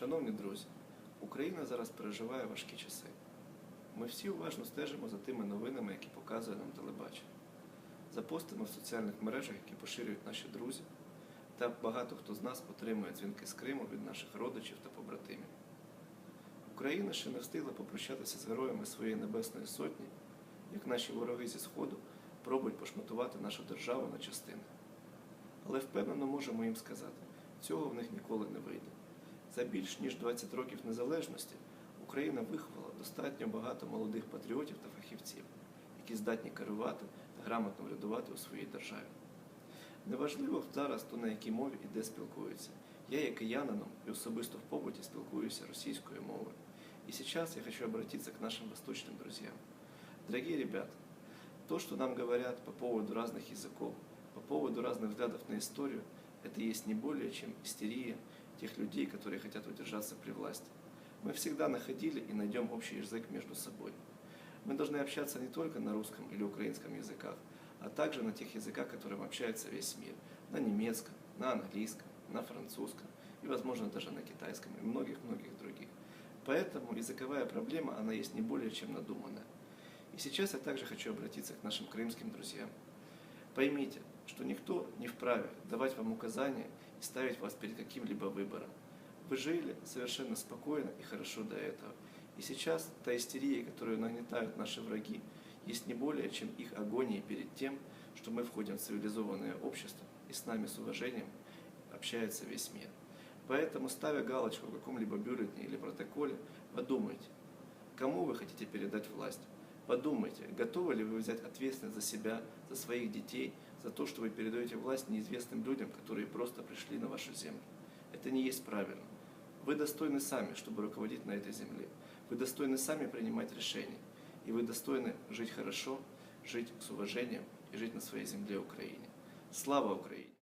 Шановні друзі, Україна зараз переживає важкі часи. Ми всі уважно стежимо за тими новинами, які показує нам телебачення, за постами в соціальних мережах, які поширюють наші друзі, та багато хто з нас отримує дзвінки з Криму від наших родичів та побратимів. Україна ще не встигла попрощатися з героями своєї Небесної Сотні, як наші вороги зі Сходу пробують пошматувати нашу державу на частини. Але впевнено можемо їм сказати, цього в них ніколи не вийде. За більш ніж 20 років незалежності Україна виховала достатньо багато молодих патріотів та фахівців, які здатні керувати та грамотно врядувати у своїй державі. Неважливо зараз, то на якій мові і де спілкуються. Я є киянином и особисто в побуте спілкуюся російською мовою. И сейчас я хочу обратиться к нашим восточным друзьям. Дорогие ребята, то, что нам говорят по поводу разных языков, по поводу разных взглядов на историю, это есть не более чем истерия тех людей, которые хотят удержаться при власти. Мы всегда находили и найдем общий язык между собой. Мы должны общаться не только на русском или украинском языках, а также на тех языках, которым общается весь мир. На немецком, на английском, на французском и, возможно, даже на китайском и многих-многих других. Поэтому языковая проблема, она есть не более чем надуманная. И сейчас я также хочу обратиться к нашим крымским друзьям. Поймите, что никто не вправе давать вам указания и ставить вас перед каким-либо выбором. Вы жили совершенно спокойно и хорошо до этого. И сейчас та истерия, которую нагнетают наши враги, есть не более чем их агония перед тем, что мы входим в цивилизованное общество и с нами с уважением общается весь мир. Поэтому, ставя галочку в каком-либо бюллетне или протоколе, подумайте, кому вы хотите передать власть. Подумайте, готовы ли вы взять ответственность за себя, за своих детей, за то, что вы передаете власть неизвестным людям, которые просто пришли на вашу землю. Это не есть правильно. Вы достойны сами, чтобы руководить на этой земле. Вы достойны сами принимать решения. И вы достойны жить хорошо, жить с уважением и жить на своей земле Украине. Слава Украине!